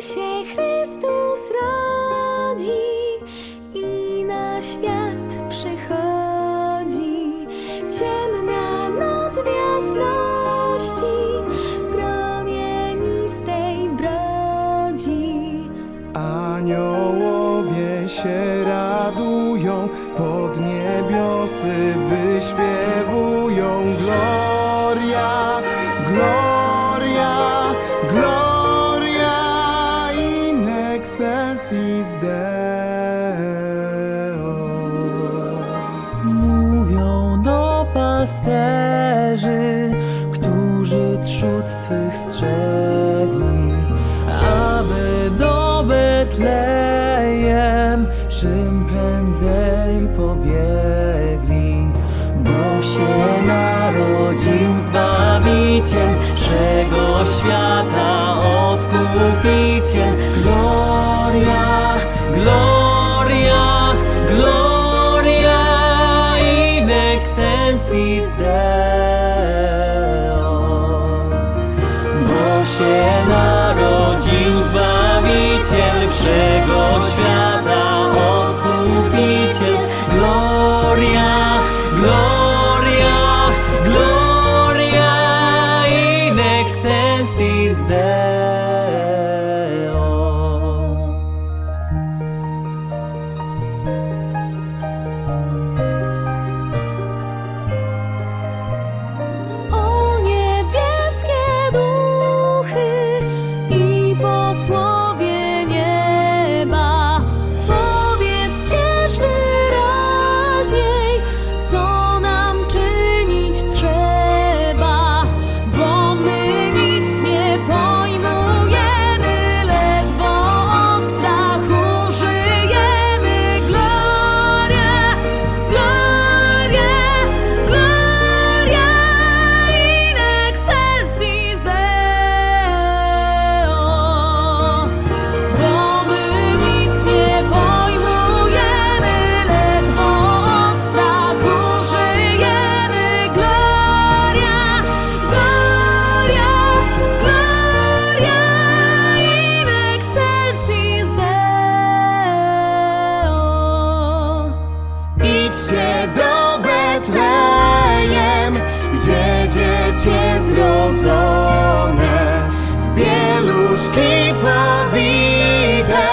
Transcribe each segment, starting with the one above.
się Chrystus rodzi i na świat przychodzi. Ciemna noc w jasności promienistej brodzi. Aniołowie się radują, pod niebiosy wyśpiewują Gloria, Gloria, pasterzy, którzy trzód swych strzegli, aby do Betlejem czym prędzej pobiegli, bo się narodził Zbawiciel, czego świata odkupiciel. Gloria, pieluszki powite,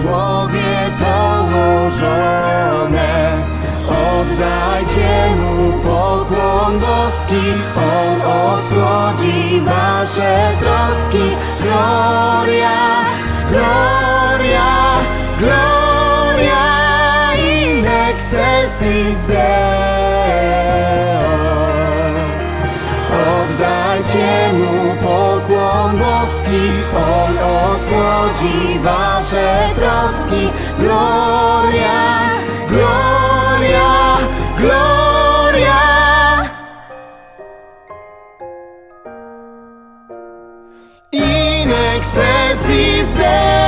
żłowie położone. Oddajcie mu pokłon boski, on osłodzi wasze troski. Gloria, gloria, gloria in excelsis Deo. Oddajcie mu pokłon boski, on osłodzi wasze troski. Gloria, gloria, gloria. In excelsis Deo.